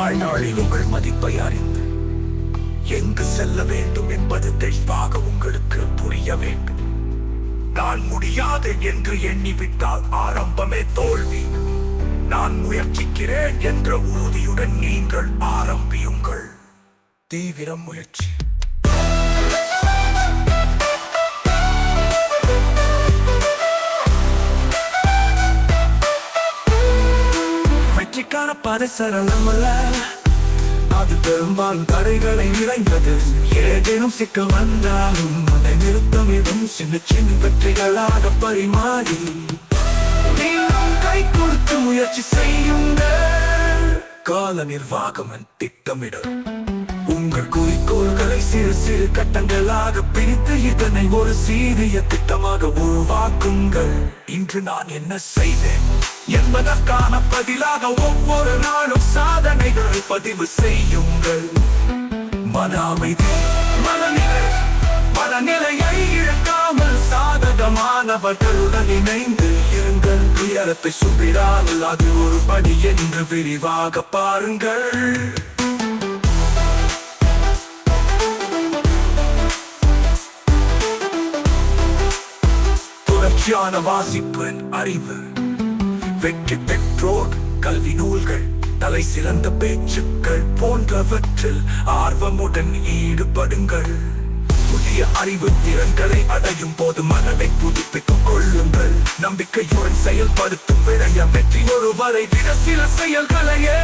வாழ்நாளில் உங்கள் மதிப்பை அறிந்து எங்கு செல்ல வேண்டும் என்பது தெளிவாக உங்களுக்கு புரிய வேண்டும். நான் முடியாது என்று எண்ணிவிட்டால் ஆரம்பமே தோல்வி. நான் முயற்சிக்கிறேன் என்ற உறுதியுடன் நீங்கள் ஆரம்பியுங்கள். தீவிர முயற்சி. வெற்றிக்கான பாதை சரளமல்ல அது பெரும்பாலும் தடைகளை நிறைந்தது ஏதேனும் சிக்கல் வந்தாலும் அதை நிறுத்தம் எதுவும் சின்ன சின்ன வெற்றிகளாக பரிமாறி. நீங்களும் கை கொடுத்து முயற்சி செய்யுங்கள். கால நிர்வாகம் திட்டமிடும் உங்கள் குறிக்கோள்களை சிறு சிறு கட்டங்களாக பிரித்து இதனை ஒரு சீரிய திட்டமாக உருவாக்குங்கள். இன்று நான் என்ன செய்தேன் என்பதற்கான பதிலாக ஒவ்வொரு நாளும் சாதனைகள் பதிவு செய்யுங்கள். மன அமைதி மனநிலை மனநிலையை இழக்காமல் சாதகமானவர்களுடன் இணைந்து இருங்கள். துயரத்தை சுப்பிடாமல் அது ஒரு படி என்று விரிவாக பாருங்கள். தொடர்ச்சியான வாசிப்பின் அறிவு. வெற்றி பெற்றோர் கல்வி நூல்கள் தலை சிறந்த பேச்சுக்கள் போன்றவற்றில் ஆர்வமுடன் ஈடுபடுங்கள். புதிய அறிவு திறன்களை அடையும் போது மனதை புதுப்பித்துக் கொள்ளுங்கள். நம்பிக்கையுடன் செயல்படுத்தும் விளைய வெற்றி ஒருவரை விட சில செயல்களையே